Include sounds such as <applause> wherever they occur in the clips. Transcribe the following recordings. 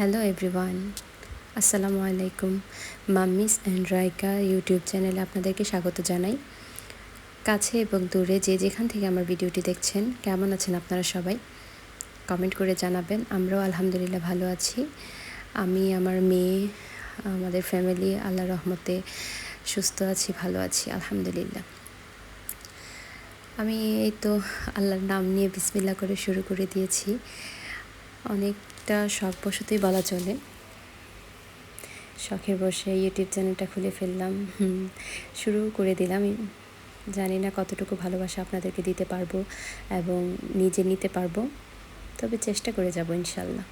Hello everyone আসসালামু আলাইকুম mummies and রাইকা ইউটিউব চ্যানেলে আপনাদেরকে স্বাগত জানাই। কাছে এবং দূরে যে যেখান থেকে আমার ভিডিওটি দেখছেন, কেমন আছেন আপনারা সবাই? কমেন্ট করে জানাবেন। আমরাও আলহামদুলিল্লাহ ভালো আছি। আমি, আমার মেয়ে, আমাদের ফ্যামিলি আল্লাহ রহমতে সুস্থ আছি, ভালো আছি, আলহামদুলিল্লাহ। আমি এই তো আল্লাহর নাম নিয়ে বিসমিল্লা করে শুরু করে দিয়েছি। অনেকটা শখবশতই বলা চলে। শখের বসে ইউটিউব চ্যানেলটা খুলে ফেললাম শুরু করে দিলাম। জানি না কতটুকু ভালোবাসা আপনাদেরকে দিতে পারব এবং নিজে নিতে পারব, তবে চেষ্টা করে যাব ইনশাল্লাহ।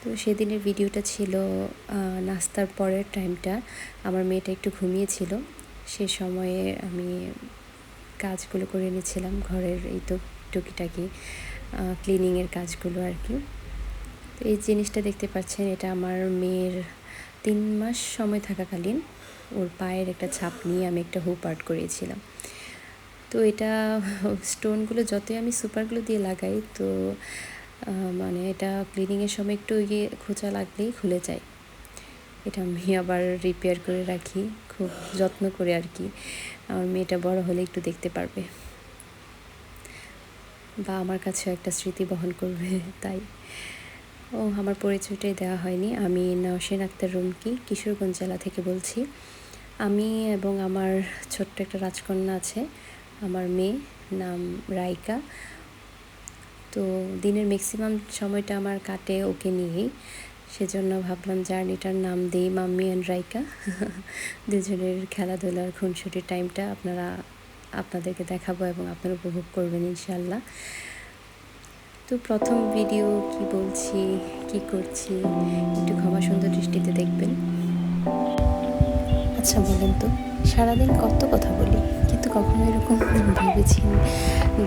তো সেদিনের ভিডিওটা ছিল নাস্তার পরের টাইমটা। আমার মেয়েটা একটু ঘুমিয়েছিল, সে সময়ে আমি কাজগুলো করে নিয়েছিলাম ঘরের এই তো টুকিটাকি। ক্লিনিংয়ের কাজগুলো আর কি। তো এই জিনিসটা দেখতে পাচ্ছেন, এটা আমার মেয়ের তিন মাস সময় থাকাকালীন ওর পায়ের একটা ছাপ নিয়ে আমি একটা হুপ আর্ট করিয়েছিলাম। তো এটা স্টোনগুলো যতই আমি সুপারগুলো দিয়ে লাগাই, তো মানে এটা ক্লিনিংয়ের সময় একটু ইয়ে খোঁচা লাগলেই খুলে যায়। এটা আমি আবার রিপেয়ার করে রাখি, খুব যত্ন করে আর কি। আমার মেয়েটা বড় হলে একটু দেখতে পারবে। বা আমার কাছেও একটা স্মৃতি বহন করবে, তাই। ও, আমার পরিচয়টাই দেওয়া হয়নি। আমি নওশিন আক্তার রুমকি, কিশোরগঞ্জ জেলা থেকে বলছি। আমি এবং আমার ছোট্ট একটা রাজকন্যা আছে, আমার মেয়ে, নাম রাইকা। তো দিনের ম্যাক্সিমাম সময়টা আমার কাটে ওকে নিয়েই। সেজন্য ভাবলাম জার্নিটার নাম দিই মাম্মি অ্যান্ড রাইকা। <laughs> দুজনের খেলাধুলার খুনসুটির টাইমটা আপনারা আপনাদেরকে দেখাবো এবং আপনারা উপভোগ করবেন ইনশাল্লাহ তো প্রথম ভিডিও কি বলছি, কি করছি, একটু ক্ষমা সুন্দর দৃষ্টিতে দেখবেন। আচ্ছা বলেন তো, সারাদিন কত কথা বলি? কিন্তু কখনো এরকম ভেবেছি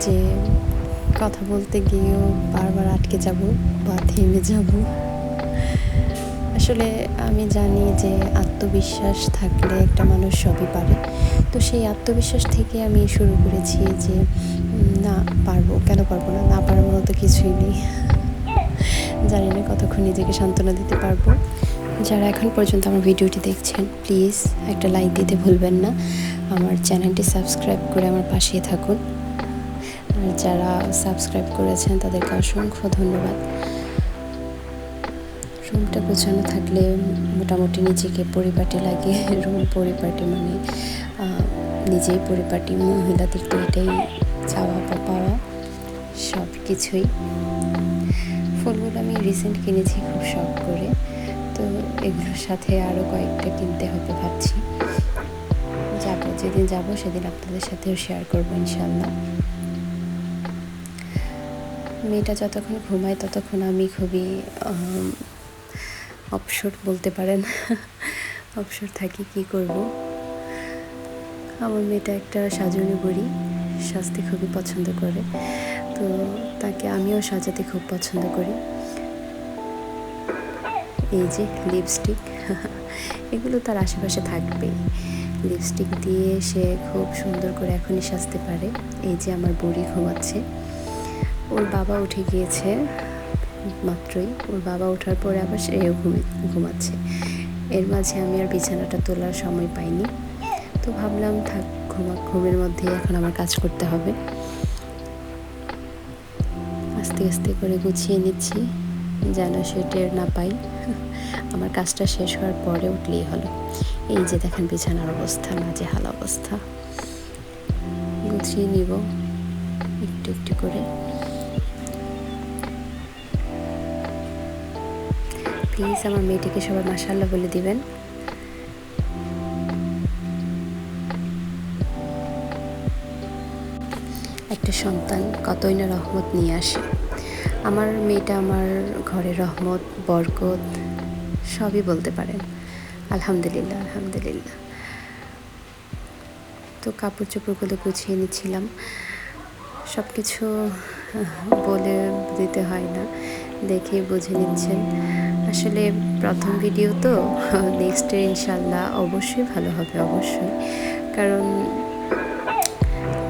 যে কথা বলতে গিয়েও বারবার আটকে যাব বা থেমে যাব। আসলে আমি জানি যে আত্মবিশ্বাস থাকলে একটা মানুষ সবই পারে। তো সেই আত্মবিশ্বাস থেকে আমি শুরু করেছি যে না পারব, কেন পারব না? না পারার মতো কিছুই নেই। জানি না কতক্ষণ নিজেকে সান্ত্বনা দিতে পারব। যারা এখন পর্যন্ত আমার ভিডিওটি দেখছেন, প্লিজ একটা লাইক দিতে ভুলবেন না। আমার চ্যানেলটি সাবস্ক্রাইব করে আমার পাশেই থাকুন। আর যারা সাবস্ক্রাইব করেছেন, তাদেরকে অসংখ্য ধন্যবাদ। রুমটা গোছানো থাকলে মোটামুটি নিজেকে পরিপাটি লাগে রুম পরিপাটি মানে নিজেই পরিপাটি মহিলাদের তো এটাই চাওয়া বা পাওয়া, সব কিছুই। ফুলগুলো আমি রিসেন্ট কিনেছি খুব শখ করে, তো এগুলোর সাথে আরও কয়েকটা কিনতে হবে ভাবছি। যাব, যেদিন যাব সেদিন আপনাদের সাথেও শেয়ার করব ইনশাল্লাহ মেয়েটা যতক্ষণ ঘুমায় ততক্ষণ আমি খুবই অবসর বলতে পারেন। <laughs> অবসর থাকি, কি করব? আমার মেয়েটা একটা সাজানো বড়ি সাজতে খুবই পছন্দ করে। তো তাকে আমিও সাজাতে খুব পছন্দ করি। এই যে লিপস্টিক <laughs> এগুলো তার আশেপাশে থাকবেই। লিপস্টিক দিয়ে সে খুব সুন্দর করে এখনই সাজতে পারে। এই যে আমার বুড়ি ঘুমাচ্ছে। ওর বাবা উঠে গিয়েছে মাত্রই। ওর বাবা ওঠার পরে আবার সেও ঘুমে, ঘুমাচ্ছে। এর মাঝে আমি আর বিছানাটা তোলার সময় পাইনি। তো ভাবলাম, থাক, ঘুমা, ঘুমের মধ্যে এখন আমার কাজ করতে হবে। আস্তে আস্তে করে গুছিয়ে নিচ্ছি, যেন সে টের না পাই। আমার কাজটা শেষ হওয়ার পরে উঠলেই হলো। এই যে দেখেন বিছানার অবস্থা মাঝে হাল অবস্থা। গুছিয়ে নিব একটু একটু করে। প্লিজ আমার মেয়েটিকে সবাই মাসাল্লাহ বলে দিবেন। একটা সন্তান কতই না রহমত নিয়ে আসে। আমার মেয়েটা আমার ঘরের রহমত, বরকত সবই বলতে পারেন। আলহামদুলিল্লাহ আলহামদুলিল্লাহ। তো কাপড় চোপড়গুলো গুছিয়ে নিচ্ছিলাম। সব কিছু বলে দিতে হয় না, দেখে বুঝে নিচ্ছেন। আসলে প্রথম ভিডিও তো নেক্সটে ইনশাল্লাহ অবশ্যই ভালো হবে, অবশ্যই। কারণ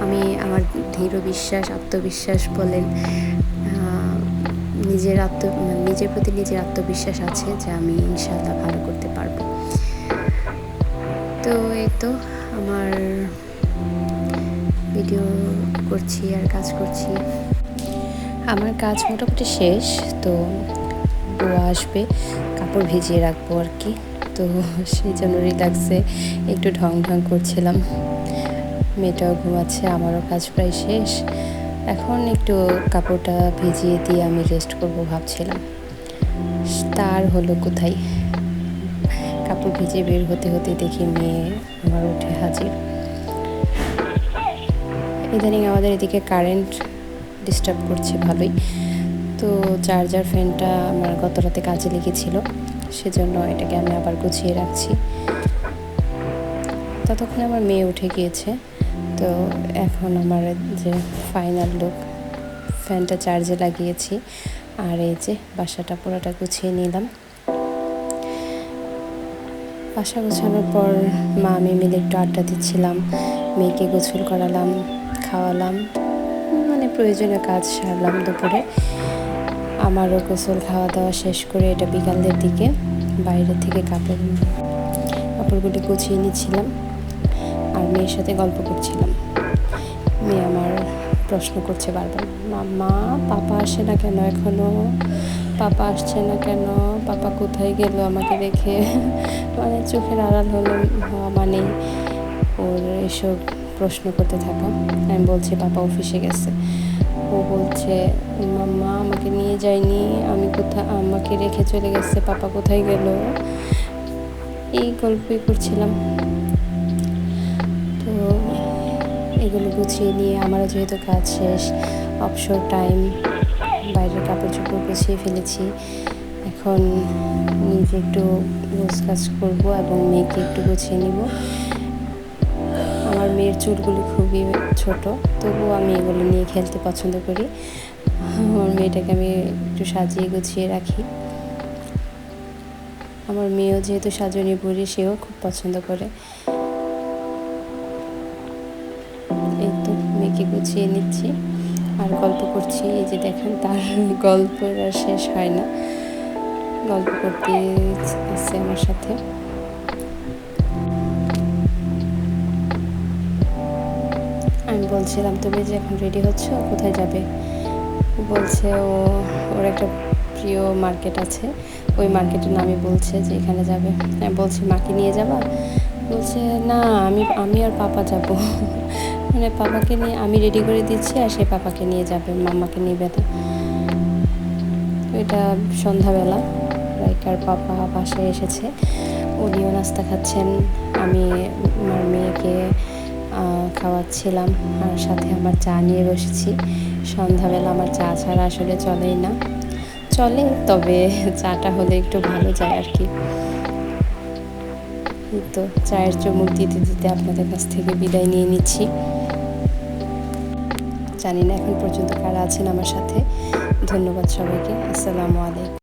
আমি আমার দৃঢ় বিশ্বাস, আত্মবিশ্বাস বলেন নিজের আত্ম, নিজের প্রতি নিজের আত্মবিশ্বাস আছে যে আমি ইনশাল্লাহ ভালো করতে পারব। তো এই তো আমার ভিডিও করছি আর কাজ করছি। আমার কাজ মোটামুটি শেষ, তো ও আসবে, কাপড় ভিজিয়ে রাখব আর কি। তো সেই জন্য রিল্যাক্সে একটু ঢং ঢং করছিলাম। মেয়েটাও ঘুমাচ্ছে, আমারও কাজ প্রায় শেষ। এখন একটু কাপড়টা ভিজিয়ে দিয়ে আমি রেস্ট করব ভাবছিলাম। তার হলো কোথায়? কাপড় ভিজে বের হতে হতে দেখি মেয়ে আমার উঠে হাজির। ইদানিং আমাদের এদিকে কারেন্ট ডিস্টার্ব করছে ভালোই। তো চার্জার ফ্যানটা আমার গত রাতে কাজে লেগেছিল, সেজন্য এটাকে আমি আবার গুছিয়ে রাখছি। ততক্ষণে আমার মেয়ে উঠে গিয়েছে। তো এখন আমার যে ফাইনাল লুক ফ্যানটা চার্জে লাগিয়েছি। আর এই যে বাসাটা পুরোটা গুছিয়ে নিলাম। বাসা গোছানোর পর মা, আমি মিলে একটু আড্ডা দিচ্ছিলাম। মেয়েকে গোসল করালাম, খাওয়ালাম। মানে প্রয়োজনীয় কাজ সারলাম দুপুরে। আমারও গোসল খাওয়া দাওয়া শেষ করে এটা বিকালের দিকে বাইরে থেকে কাপড় কাপড়গুলি গুছিয়ে নিচ্ছিলাম। আর মেয়ের সাথে গল্প করছিলাম। মেয়ে আমার প্রশ্ন করছে বারবার, মা মা, পাপা আসে না কেন এখনও? পাপা আসছে না কেন? পাপা কোথায় গেল আমাকে রেখে <laughs> মানে চোখের আড়াল হলো মানেই ওর এসব প্রশ্ন করতে থাকা। আমি বলছি, পাপা অফিসে গেছে। ও বলছে মাম্মা আমাকে নিয়ে যায়নি, আমি কোথায় আমাকে রেখে চলে গেছে, পাপা কোথায় গেল? এই গল্পই করছিলাম। এগুলো গুছিয়ে নিয়ে আমারও যেহেতু কাজ শেষ অবসর টাইম বাইরের কাপড় চোপড় গুছিয়ে ফেলেছি। এখন নিজে একটু রোজ কাজ করব এবং মেয়েকে একটু গুছিয়ে নিব। আমার মেয়ের চুলগুলি খুবই ছোট, তবুও আমি এগুলো নিয়ে খেলতে পছন্দ করি। আমার মেয়েটাকে আমি একটু সাজিয়ে গুছিয়ে রাখি। আমার মেয়েও যেহেতু সাজনি বুড়ি, সেও খুব পছন্দ করে। মেয়েকে গুছিয়ে নিচ্ছি আর গল্প করছি। এই যে দেখেন, তার গল্প আর শেষ হয় না। গল্প করতে আছে আমার সাথে। আমি বলছিলাম, তুমি যে এখন রেডি হচ্ছ, কোথায় যাবে? বলছে, ও, ওর একটা প্রিয় মার্কেট আছে। ওই মার্কেটের নামই বলছে যে এখানে যাবে। বলছি মাকে নিয়ে যাবা? বলছে, না, আমি আমি আর পাপা যাব। মানে পাপাকে নিয়ে আমি রেডি করে দিচ্ছি আর সে পাপাকে নিয়ে যাবে মাম্মাকে নিবে না এটা সন্ধ্যাবেলা রাইকার পাপা বাসায় এসেছে, উনিও নাস্তা খাচ্ছেন, আমি আমার মেয়েকে খাওয়াচ্ছিলাম আর সাথে আমার চা নিয়ে বসেছি। সন্ধ্যাবেলা আমার চা ছাড়া আসলে চলেই না। চলে, তবে চাটা হলে একটু ভালো যায় আর কি। তো, চায়ের চুমুক দিতে দিতে আপনাদের কাছ থেকে বিদায় নিয়ে নিচ্ছি। জানি না এখন পর্যন্ত কারা আছেন আমার সাথে। ধন্যবাদ সবাইকে। আসসালামু আলাইকুম।